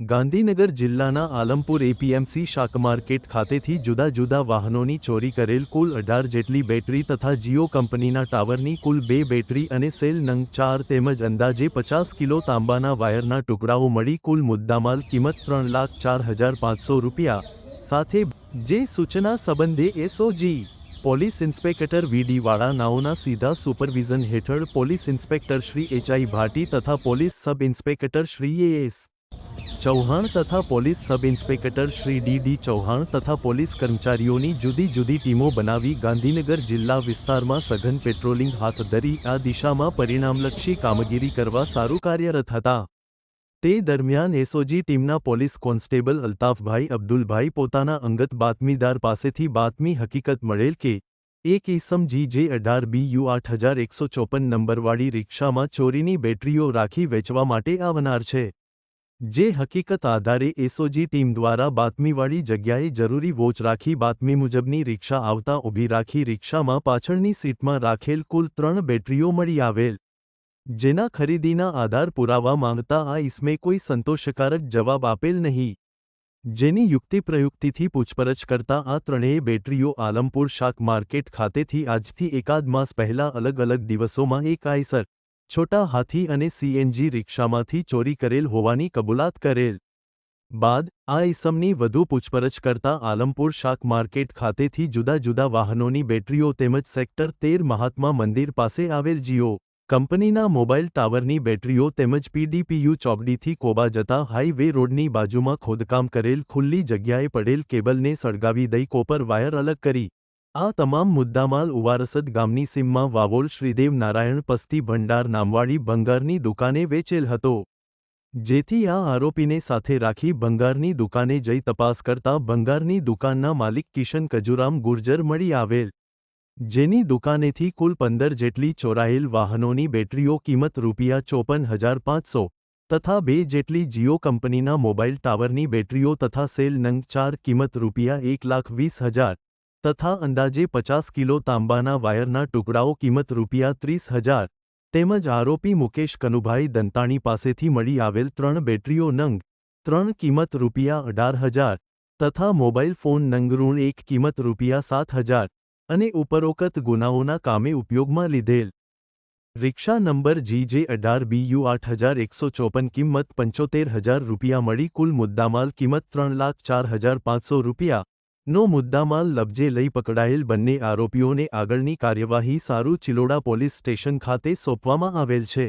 ગાંધીનગર જિલ્લાના આલમપુર એપીએમસી શાક માર્કેટ ખાતેથી જુદા જુદા વાહનોની ચોરી કરેલ કુલ અઢાર જેટલી બેટરી તથા જીઓ કંપનીના ટાવરની કુલ બે બેટરી અને સેલ નંગ ચાર તેમજ અંદાજે પચાસ કિલો તાંબાના વાયરના ટુકડાઓ મળી કુલ મુદ્દામાલ કિંમત ત્રણ લાખ ચાર હજાર પાંચસો રૂપિયા. સાથે જે સૂચના સંબંધે એસઓજી પોલીસ ઇન્સ્પેક્ટર વીડી વાળા નાઓના સીધા સુપરવિઝન હેઠળ police inspector Shri H I Bhati તથા police sub inspector Shri S Chauhan તથા police sub inspector Shri D D Chauhan તથા પોલીસ કર્મચારીઓની જુદી જુદી ટીમો બનાવી ગાંધીનગર જિલ્લા વિસ્તારમાં સઘન પેટ્રોલિંગ હાથ ધરી આ દિશામાં પરિણામલક્ષી કામગીરી કરવા સારું કાર્યરત હતા. તે દરમિયાન એસઓજી ટીમના પોલીસ કોન્સ્ટેબલ અલ્તાફભાઈ અબ્દુલભાઈ પોતાના અંગત બાતમીદાર પાસેથી બાતમી હકીકત મળેલ કે એક ઈસમ જે અઢાર બીયુ આઠ હજાર એકસો ચોપન નંબરવાળી રિક્ષામાં ચોરીની બેટરીઓ રાખી વેચવા માટે આવનાર છે. જે હકીકત આધારે એસઓજી ટીમ દ્વારા બાતમીવાળી જગ્યાએ જરૂરી વોચ રાખી બાતમી મુજબની રિક્ષા આવતા ઊભી રાખી રિક્ષામાં પાછળની સીટમાં રાખેલ કુલ ત્રણ બેટરીઓ મળી આવેલ. જેના ખરીદીના આધાર પુરાવા માંગતા આ ઇસમે કોઈ સંતોષકારક જવાબ આપેલ નહીં. જેની યુક્તિ પ્રયુક્તિથી પૂછપરછ કરતા આ ત્રણેય બેટરીઓ આલમપુર શાક માર્કેટ ખાતેથી આજથી એકાદ માસ પહેલા અલગ અલગ દિવસોમાં એક આઈસર છોટા હાથી અને સીએનજી રિક્ષામાંથી ચોરી કરેલ હોવાની કબૂલાત કરેલ. બાદ, આ ઇસમની વધુ પૂછપરછ કરતા આલમપુર શાક માર્કેટ ખાતેથી જુદા જુદા વાહનોની બેટરીઓ તેમજ સેક્ટર તેર મહાત્મા મંદિર પાસે આવેલ જીઓ કંપનીના મોબાઈલ ટાવરની બેટરીઓ તેમજ પીડીપીયુ ચોકડીથી કોબા જતા હાઈવે રોડની બાજુમાં ખોદકામ કરેલ ખુલ્લી જગ્યાએ પડેલ કેબલને સળગાવી દઈ કોપર વાયર અલગ કરી. આ તમામ મુદ્દામાલ ઉવારસદ ગામની સીમમાં વાવોલ શ્રીદેવ નારાયણ પસ્તી ભંડાર નામવાળી ભંગારની દુકાને વેચેલ હતો, જેથી આ આરોપીને સાથે રાખી ભંગારની દુકાને જઈ તપાસ કરતા ભંગારની દુકાનના માલિક કિશન કજુરામ ગુર્જર મળી આવેલ, જેની દુકાનેથી કુલ પંદર જેટલી ચોરાયેલ વાહનોની બેટરીઓ કિંમત રૂપિયા ચોપન હજાર પાંચસો તથા બે જેટલી જીઓ કંપનીના મોબાઈલ ટાવરની બેટરીઓ તથા સેલ નંગ ચાર કિંમત રૂપિયા એક લાખ વીસ હજાર તથા અંદાજે પચાસ કિલો તાંબાના વાયરના ટુકડાઓ કિંમત રૂપિયા ત્રીસ હજાર, તેમજ આરોપી મુકેશ કનુભાઈ દંતાણી પાસેથી મળી આવેલ ત્રણ બેટરીઓ નંગ, ત્રણ કિંમત રૂપિયા અઢાર હજાર, તથા મોબાઈલ ફોન નંગરૂણ એક કિંમત રૂપિયા સાત હજાર અને ઉપરોક્ત ગુનાઓના કામે ઉપયોગમાં લીધેલ. રિક્ષા નંબર જી અઢાર બીયુ આઠ હજાર એકસો ચોપન કિંમત પંચોતેર હજાર રૂપિયા મળી કુલ મુદ્દામાલ કિંમત ત્રણ લાખ ચાર હજાર પાંચસો રૂપિયા નો મુદ્દામાલ લબજે લઈ પકડાયેલ બંને આરોપીઓને આગળની કાર્યવાહી સારું ચિલોડા પોલીસ સ્ટેશન ખાતે સોંપવામાં આવેલ છે.